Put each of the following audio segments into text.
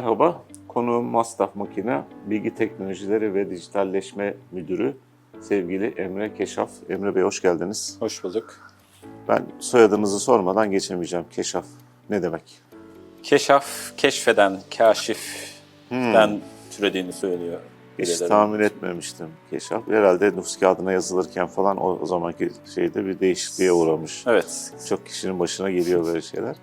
Merhaba, konuğum Mastaf Makine Bilgi Teknolojileri ve Dijitalleşme Müdürü sevgili Emre Keşaf. Emre Bey hoş geldiniz. Hoş bulduk. Ben soyadınızı sormadan geçemeyeceğim. Keşaf ne demek? Keşaf, keşfeden, kaşiften türediğini söylüyor. Hiç tahmin etmemiştim Keşaf. Herhalde nüfus kağıdına yazılırken falan o, o zamanki şeyde bir değişikliğe uğramış. Evet. Çok kişinin başına geliyor böyle şeyler.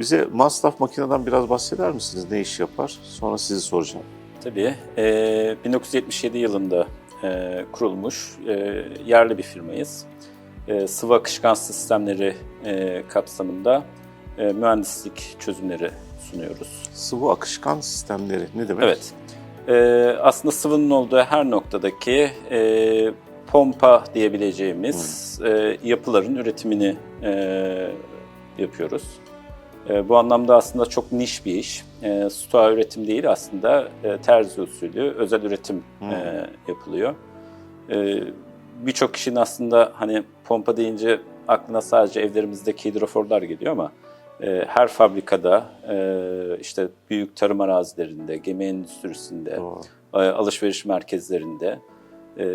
Bize Mastaf Makine'den biraz bahseder misiniz? Ne iş yapar? Sonra sizi soracağım. Tabii. Ee, 1977 yılında e, kurulmuş e, yerli bir firmayız. E, sıvı akışkan sistemleri e, kapsamında e, mühendislik çözümleri sunuyoruz. Sıvı akışkan sistemleri ne demek? Evet. Ee, aslında sıvının olduğu her noktadaki e, pompa diyebileceğimiz e, yapıların üretimini e, yapıyoruz. E, bu anlamda aslında çok niş bir iş. E, stoğa üretim değil aslında e, terzi usulü özel üretim e, yapılıyor. E, Birçok kişinin aslında hani pompa deyince aklına sadece evlerimizdeki hidroforlar geliyor ama e, her fabrikada, e, işte büyük tarım arazilerinde, gemi endüstrisinde, e, alışveriş merkezlerinde, e,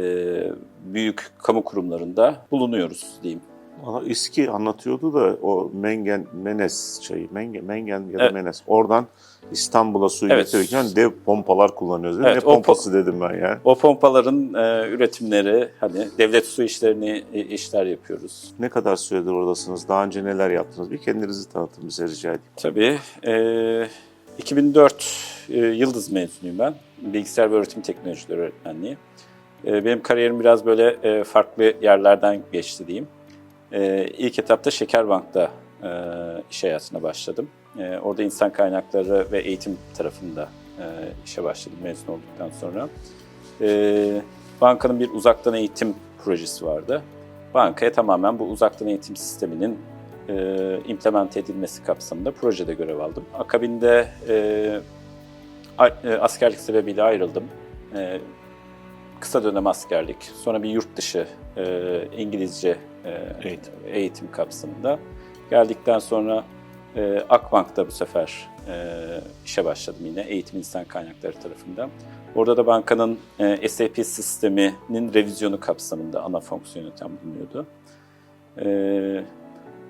büyük kamu kurumlarında bulunuyoruz diyeyim. Valla İSKİ anlatıyordu da o Mengen, Menes çayı, Mengen, Mengen ya da Evet. Menes. Oradan İstanbul'a suyu Evet. getirirken dev pompalar kullanıyoruz. değil mi? Evet, ne o po- pompası dedim ben ya. O pompaların e, üretimleri, hani devlet su işlerini e, işler yapıyoruz. Ne kadar süredir oradasınız? Daha önce neler yaptınız? Bir kendinizi tanıtın bize rica edeyim. Tabii. E, 2004 e, Yıldız mezunuyum ben. Bilgisayar ve öğretim teknolojileri öğretmenliği. E, benim kariyerim biraz böyle e, farklı yerlerden geçti diyeyim. E, ilk etapta Şekerbank'ta e, iş hayatına başladım. E, orada insan kaynakları ve eğitim tarafında e, işe başladım mezun olduktan sonra. E, bankanın bir uzaktan eğitim projesi vardı. Bankaya tamamen bu uzaktan eğitim sisteminin e, implemente edilmesi kapsamında projede görev aldım. Akabinde e, e, askerlik sebebiyle ayrıldım. E, kısa dönem askerlik, sonra bir yurt dışı e, İngilizce e, Eğitim. eğitim kapsamında. Geldikten sonra e, Akbank'ta bu sefer e, işe başladım yine eğitim insan kaynakları tarafından. Orada da bankanın e, SAP sisteminin revizyonu kapsamında ana fonksiyon yöntem bulunuyordu. E,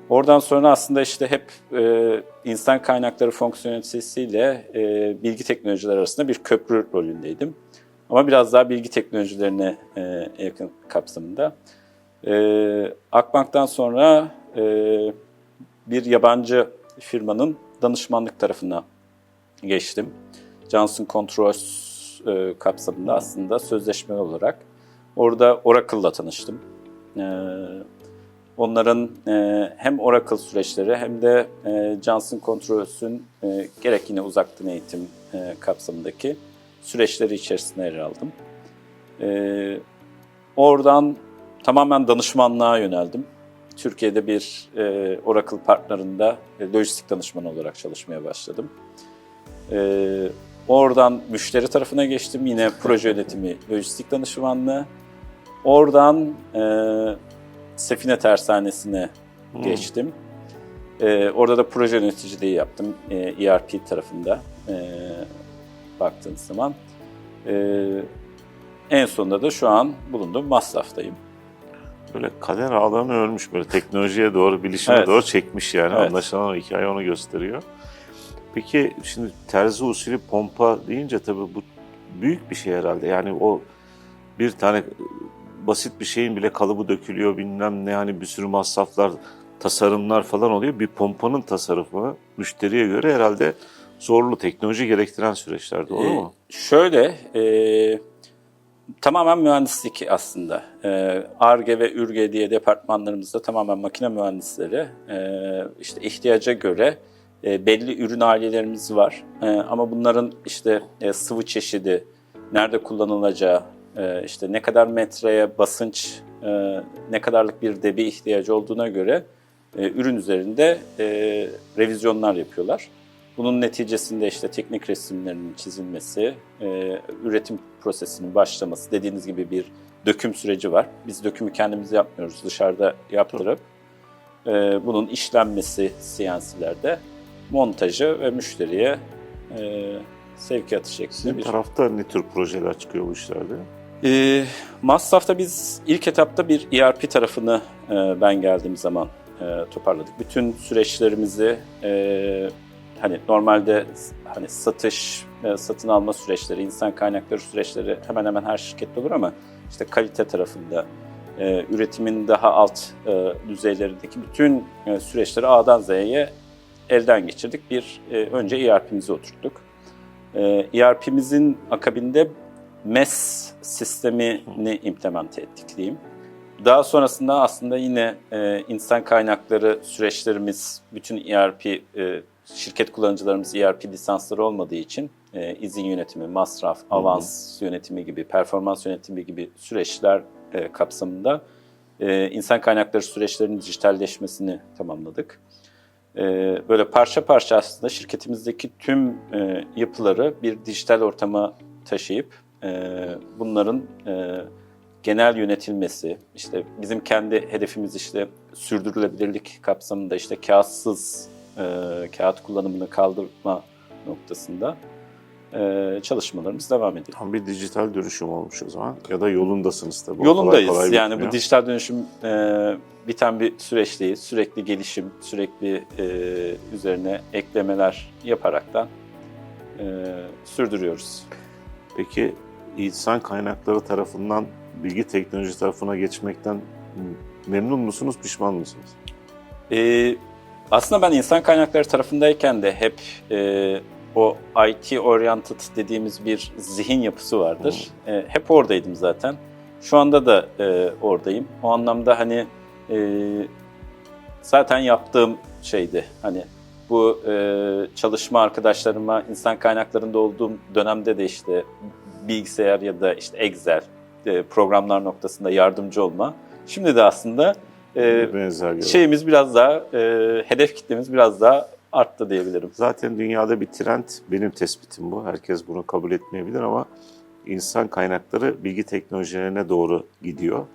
oradan sonra aslında işte hep e, insan kaynakları fonksiyonelitesiyle e, bilgi teknolojileri arasında bir köprü rolündeydim. Ama biraz daha bilgi teknolojilerine e, yakın kapsamında. E, Akbank'tan sonra e, bir yabancı firmanın danışmanlık tarafına geçtim. Johnson Controls e, kapsamında aslında sözleşme olarak. Orada Oracle'la tanıştım. E, onların e, hem Oracle süreçleri hem de e, Johnson Controls'ün e, gerek yine uzaktan eğitim e, kapsamındaki süreçleri içerisinde yer aldım. E, oradan tamamen danışmanlığa yöneldim. Türkiye'de bir e, Oracle partnerinde e, lojistik danışmanı olarak çalışmaya başladım. E, oradan müşteri tarafına geçtim. Yine proje yönetimi, lojistik danışmanlığı. Oradan e, Sefine Tersanesi'ne Hmm. geçtim. E, orada da proje yöneticiliği yaptım e, ERP tarafında e, baktığınız zaman. E, en sonunda da şu an bulunduğum masraftayım. Böyle kader ağlarını örmüş böyle teknolojiye doğru, bilişime Evet. doğru çekmiş yani. Evet. Anlaşılan o hikaye onu gösteriyor. Peki şimdi terzi usulü pompa deyince tabii bu büyük bir şey herhalde. Yani o bir tane basit bir şeyin bile kalıbı dökülüyor bilmem ne hani bir sürü masraflar, tasarımlar falan oluyor. Bir pompanın tasarrufu müşteriye göre herhalde zorlu teknoloji gerektiren süreçler doğru Ee, mu? Şöyle, e, tamamen mühendislik aslında. ARGE ve ÜRGE diye departmanlarımızda tamamen makine mühendisleri e, işte ihtiyaca göre e, belli ürün ailelerimiz var. E, ama bunların işte e, sıvı çeşidi, nerede kullanılacağı, e, işte ne kadar metreye basınç, ne kadarlık bir debi ihtiyacı olduğuna göre ürün üzerinde revizyonlar yapıyorlar. Bunun neticesinde işte teknik resimlerinin çizilmesi, e, üretim prosesinin başlaması, dediğiniz gibi bir döküm süreci var. Biz dökümü kendimiz yapmıyoruz, dışarıda yaptırıp e, bunun işlenmesi CNC'lerde, montajı ve müşteriye e, sevkiyatı şeklinde Sizin bir tarafta ne tür projeler çıkıyor bu işlerde? Ee, Maslaf'ta biz ilk etapta bir ERP tarafını e, ben geldiğim zaman e, toparladık. Bütün süreçlerimizi e, hani normalde hani satış, e, satın alma süreçleri, insan kaynakları süreçleri hemen hemen her şirkette olur ama işte kalite tarafında, e, üretimin daha alt e, düzeylerindeki bütün süreçleri A'dan Z'ye elden geçirdik. Bir önce ERP'mizi oturttuk. ERP'mizin akabinde MES sistemini implemente ettik diyeyim. Daha sonrasında aslında yine insan kaynakları süreçlerimiz, bütün ERP, şirket kullanıcılarımız ERP lisansları olmadığı için e, izin yönetimi, masraf, avans yönetimi gibi, performans yönetimi gibi süreçler e, kapsamında e, insan kaynakları süreçlerinin dijitalleşmesini tamamladık. E, böyle parça parça aslında şirketimizdeki tüm e, yapıları bir dijital ortama taşıyıp e, bunların e, genel yönetilmesi, işte bizim kendi hedefimiz işte sürdürülebilirlik kapsamında işte kağıtsız e, kağıt kullanımını kaldırma noktasında e, çalışmalarımız devam ediyor. Tam bir dijital dönüşüm olmuş o zaman. Ya da yolundasınız tabii. Yolundayız. kolay kolay yani bitmiyor. bu dijital dönüşüm e, biten bir süreç değil. Sürekli gelişim, sürekli e, üzerine eklemeler yaparaktan e, sürdürüyoruz. Peki insan kaynakları tarafından bilgi teknoloji tarafına geçmekten memnun musunuz, pişman mısınız? Ee, aslında ben insan kaynakları tarafındayken de hep e, o IT oriented dediğimiz bir zihin yapısı vardır. E, hep oradaydım zaten. Şu anda da e, oradayım. O anlamda hani e, zaten yaptığım şeydi. Hani bu e, çalışma arkadaşlarıma insan kaynaklarında olduğum dönemde de işte bilgisayar ya da işte Excel e, programlar noktasında yardımcı olma. Şimdi de aslında e, Benzer şeyimiz biraz daha, e, hedef kitlemiz biraz daha arttı diyebilirim. Zaten dünyada bir trend, benim tespitim bu. Herkes bunu kabul etmeyebilir ama insan kaynakları bilgi teknolojilerine doğru gidiyor.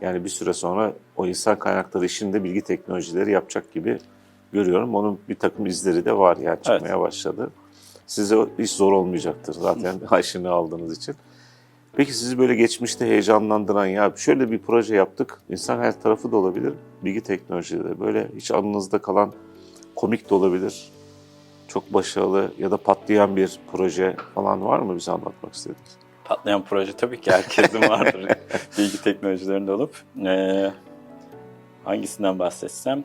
Yani bir süre sonra o insan kaynakları işinde bilgi teknolojileri yapacak gibi görüyorum. Onun bir takım izleri de var yani çıkmaya başladı. Size iş zor olmayacaktır zaten aşını aldığınız için. Peki sizi böyle geçmişte heyecanlandıran ya şöyle bir proje yaptık. İnsan her tarafı da olabilir. Bilgi teknolojileri böyle hiç anınızda kalan komik de olabilir. Çok başarılı ya da patlayan bir proje falan var mı bize anlatmak istediğiniz? Patlayan proje tabii ki herkesin vardır bilgi teknolojilerinde olup. E, hangisinden bahsetsem?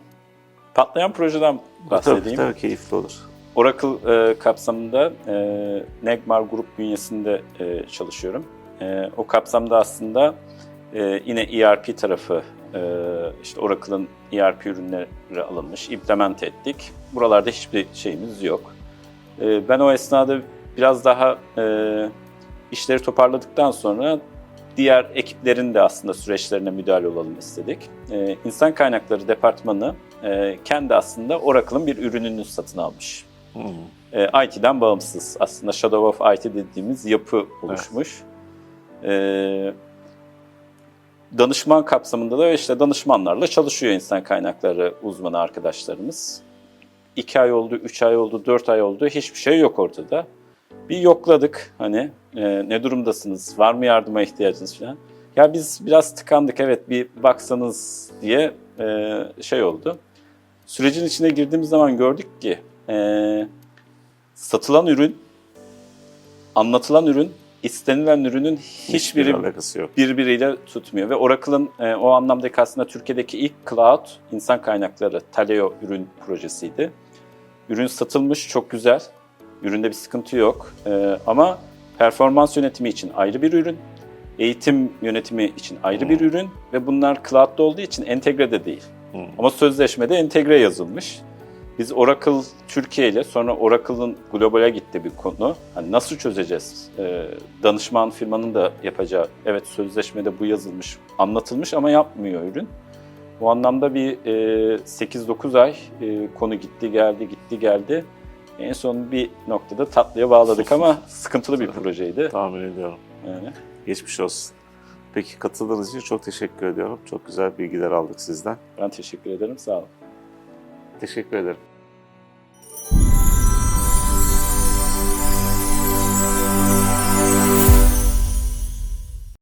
Patlayan projeden Tabii, bahsedeyim. tabii keyifli olur. Oracle e, kapsamında e, Negmar Grup bünyesinde e, çalışıyorum. E, o kapsamda aslında e, yine ERP tarafı, e, işte Oracle'ın ERP ürünleri alınmış, implement ettik. Buralarda hiçbir şeyimiz yok. E, ben o esnada biraz daha e, işleri toparladıktan sonra diğer ekiplerin de aslında süreçlerine müdahale olalım istedik. E, İnsan kaynakları departmanı e, kendi aslında Oracle'ın bir ürününü satın almış Hmm. e, IT'den bağımsız. Aslında Shadow of IT dediğimiz yapı oluşmuş. E, danışman kapsamında da işte danışmanlarla çalışıyor insan kaynakları uzmanı arkadaşlarımız. 2 ay oldu, 3 ay oldu, 4 ay oldu. Hiçbir şey yok ortada. Bir yokladık hani e, ne durumdasınız, var mı yardıma ihtiyacınız falan. Ya biz biraz tıkandık evet bir baksanız diye e, şey oldu. Sürecin içine girdiğimiz zaman gördük ki e, satılan ürün, anlatılan ürün, istenilen ürünün hiçbiri Hiçbir alakası yok. birbiriyle tutmuyor. Ve Oracle'ın e, o anlamdaki aslında Türkiye'deki ilk cloud insan kaynakları Taleo ürün projesiydi. Ürün satılmış, çok güzel. Üründe bir sıkıntı yok. E, ama performans yönetimi için ayrı bir ürün, eğitim yönetimi için ayrı bir ürün ve bunlar cloud'da olduğu için entegre de değil. Hmm. Ama sözleşmede entegre yazılmış. Biz Oracle Türkiye ile sonra Oracle'ın globale gitti bir konu. Hani nasıl çözeceğiz? Ee, danışman firmanın da yapacağı, evet sözleşmede bu yazılmış, anlatılmış ama yapmıyor ürün. Bu anlamda bir e, 8-9 ay e, konu gitti geldi gitti geldi. En son bir noktada tatlıya bağladık ama sıkıntılı bir projeydi. Tahmin ediyorum. Yani. Geçmiş olsun. Peki katıldığınız için çok teşekkür ediyorum. Çok güzel bilgiler aldık sizden. Ben teşekkür ederim, sağ olun. Teşekkür ederim.